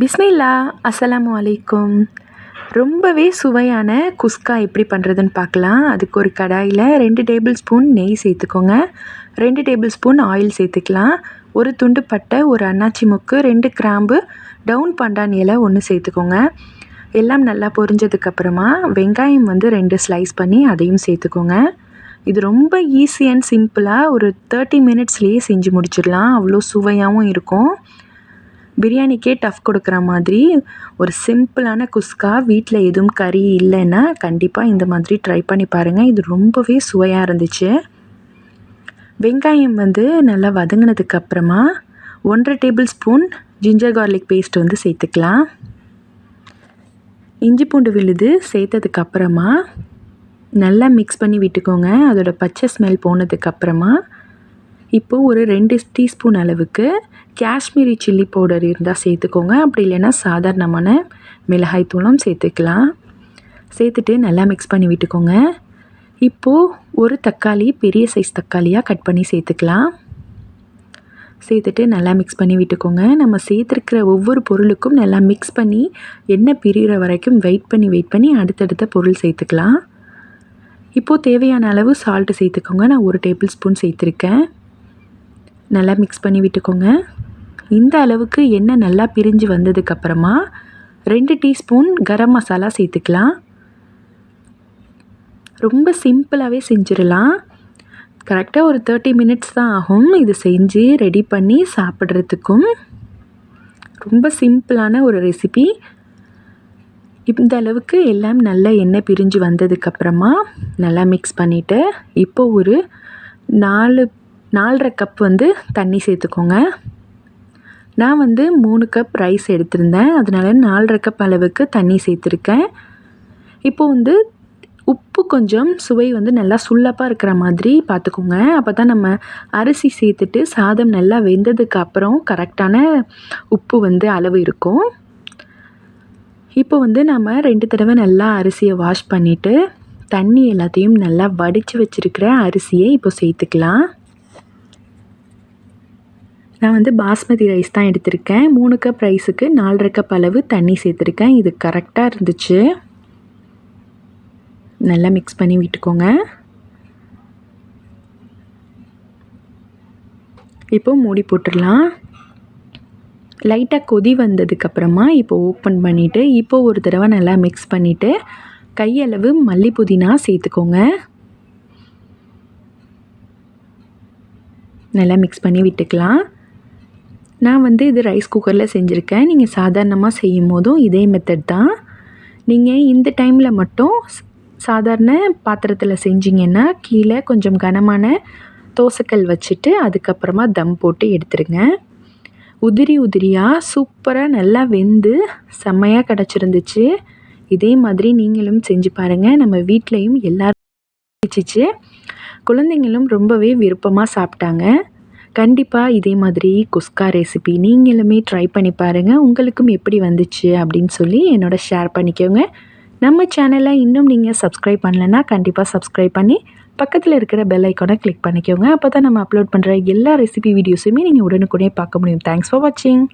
பிஸ்மில்லா அஸ்லாம் வலைக்கும் ரொம்பவே சுவையான குஸ்கா எப்படி பண்ணுறதுன்னு பார்க்கலாம். அதுக்கு ஒரு கடாயில் ரெண்டு டேபிள் ஸ்பூன் நெய் சேர்த்துக்கோங்க. ரெண்டு டேபிள் ஸ்பூன் ஆயில் சேர்த்துக்கலாம். ஒரு துண்டு பட்டை ஒரு அன்னாச்சி முக்கு ரெண்டு கிராம்பு டவுன் பண்டான் இலை ஒன்று சேர்த்துக்கோங்க. எல்லாம் நல்லா பொரிஞ்சதுக்கப்புறமா வெங்காயம் வந்து ரெண்டு ஸ்லைஸ் பண்ணி அதையும் சேர்த்துக்கோங்க. இது ரொம்ப ஈஸி அண்ட் சிம்பிளாக ஒரு தேர்ட்டி மினிட்ஸ்லேயே செஞ்சு முடிச்சிடலாம். அவ்வளோ சுவையாகவும் இருக்கும். பிரியாணிக்கே டஃப் கொடுக்குற மாதிரி ஒரு சிம்பிளான குஸ்கா வீட்டில் எதுவும் கறி இல்லைன்னா கண்டிப்பாக இந்த மாதிரி ட்ரை பண்ணி பாருங்கள் இது ரொம்பவே சுவையாக இருந்துச்சு. வெங்காயம் வந்து நல்லா வதங்கினதுக்கு அப்புறமா ஒன்றரை table spoon ginger garlic paste வந்து சேர்த்துக்கலாம். இஞ்சி பூண்டு விழுது சேர்த்ததுக்கு அப்புறமா நல்லா மிக்ஸ் பண்ணி விட்டுக்கோங்க. அதோடய பச்சை ஸ்மெல் போனதுக்கப்புறமா இப்போது ஒரு ரெண்டு டீஸ்பூன் அளவுக்கு காஷ்மீரி சில்லி பவுடர் இருந்தால் சேர்த்துக்கோங்க. அப்படி இல்லைன்னா சாதாரணமான மிளகாய் தூளும் சேர்த்துக்கலாம். சேர்த்துட்டு நல்லா மிக்ஸ் பண்ணி விட்டுக்கோங்க. இப்போது ஒரு தக்காளி பெரிய சைஸ் தக்காளியாக கட் பண்ணி சேர்த்துக்கலாம். சேர்த்துட்டு நல்லா மிக்ஸ் பண்ணி விட்டுக்கோங்க. நம்ம சேர்த்துருக்கிற ஒவ்வொரு பொருளுக்கும் நல்லா மிக்ஸ் பண்ணி எண்ணெய் பிரிகிற வரைக்கும் வெயிட் பண்ணி வெயிட் பண்ணி அடுத்தடுத்த பொருள் சேர்த்துக்கலாம். இப்போது தேவையான அளவு சால்ட்டு சேர்த்துக்கோங்க. நான் ஒரு டேபிள் ஸ்பூன் சேர்த்துருக்கேன். நல்லா மிக்ஸ் பண்ணி விட்டுக்கோங்க. இந்த அளவுக்கு எண்ணெய் நல்லா பிரிஞ்சு வந்ததுக்கப்புறமா ரெண்டு டீஸ்பூன் கரம் மசாலா சேர்த்துக்கலாம். ரொம்ப சிம்பிளாகவே செஞ்சிடலாம். கரெக்டாக ஒரு தேர்ட்டி மினிட்ஸ் தான் ஆகும். இது செஞ்சு ரெடி பண்ணி சாப்பிட்றதுக்கும். ரொம்ப சிம்பிளான ஒரு ரெசிபி இந்த அளவுக்கு எல்லாம் நல்லா எண்ணெய் பிரிஞ்சு வந்ததுக்கப்புறமா நல்லா மிக்ஸ் பண்ணிவிட்டு இப்போ ஒரு நாலு நாலரை கப் வந்து தண்ணி சேர்த்துக்கோங்க. நான் வந்து மூணு கப் ரைஸ் எடுத்திருந்தேன். அதனால் நாலரை கப் அளவுக்கு தண்ணி சேர்த்துருக்கேன். இப்போது வந்து உப்பு கொஞ்சம் சுவை வந்து நல்லா சுள்ளப்பாக இருக்கிற மாதிரி பார்த்துக்கோங்க. அப்போ தான் நம்ம அரிசி சேர்த்துட்டு சாதம் நல்லா வெந்ததுக்கு அப்புறம் கரெக்டான உப்பு வந்து அளவு இருக்கும். இப்போ வந்து நம்ம ரெண்டு தடவை நல்லா அரிசியை வாஷ் பண்ணிவிட்டு தண்ணி எல்லாத்தையும் நல்லா வடித்து வச்சுருக்கிற அரிசியை இப்போ சேர்த்துக்கலாம். நான் வந்து பாஸ்மதி ரைஸ் தான் எடுத்திருக்கேன். மூணு கப் ரைஸுக்கு நாலரை கப் அளவு தண்ணி சேர்த்துருக்கேன். இது கரெக்டாக இருந்துச்சு. நல்லா மிக்ஸ் பண்ணி விட்டுக்கோங்க. இப்போ மூடி போட்டுடலாம். லைட்டாக கொதி வந்ததுக்கப்புறமா இப்போ ஓப்பன் பண்ணிவிட்டு இப்போ ஒரு தடவை நல்லா மிக்ஸ் பண்ணிவிட்டு கையளவு மல்லி புதினா சேர்த்துக்கோங்க. நல்லா மிக்ஸ் பண்ணி விட்டுக்கலாம். நான் வந்து இது ரைஸ் குக்கரில் செஞ்சுருக்கேன். நீங்கள் சாதாரணமாக செய்யும் போதும் இதே மெத்தட் தான். நீங்கள் இந்த டைமில் மட்டும் சாதாரண பாத்திரத்தில் செஞ்சிங்கன்னா கீழே கொஞ்சம் கனமான தோசைக்கல் வச்சுட்டு அதுக்கப்புறமா தம் போட்டு எடுத்துருங்க. உதிரி உதிரியாக சூப்பராக நல்லா வெந்து செம்மையாக கிடச்சிருந்துச்சு. இதே மாதிரி நீங்களும் செஞ்சு பாருங்கள் நம்ம வீட்லேயும் எல்லோரும் குழந்தைங்களும் ரொம்பவே விருப்பமாக சாப்பிட்டாங்க. கண்டிப்பாக இதே மாதிரி குஸ்கா ரெசிபி நீங்களுமே ட்ரை பண்ணி பாருங்கள் உங்களுக்கும் எப்படி வந்துச்சு அப்படின்னு சொல்லி என்னோட ஷேர் பண்ணிக்கோங்க. நம்ம சேனலை இன்னும் நீங்கள் சப்ஸ்கிரைப் பண்ணலைன்னா கண்டிப்பாக சப்ஸ்கிரைப் பண்ணி பக்கத்தில் இருக்கிற பெல் ஐக்கானை கிளிக் பண்ணிக்கோங்க. அப்போ தான் நம்ம அப்லோட் பண்ணுற எல்லா ரெசிபி வீடியோஸுமே நீங்கள் உடனுக்குடனே பார்க்க முடியும். தேங்க்ஸ் ஃபார் வாட்சிங்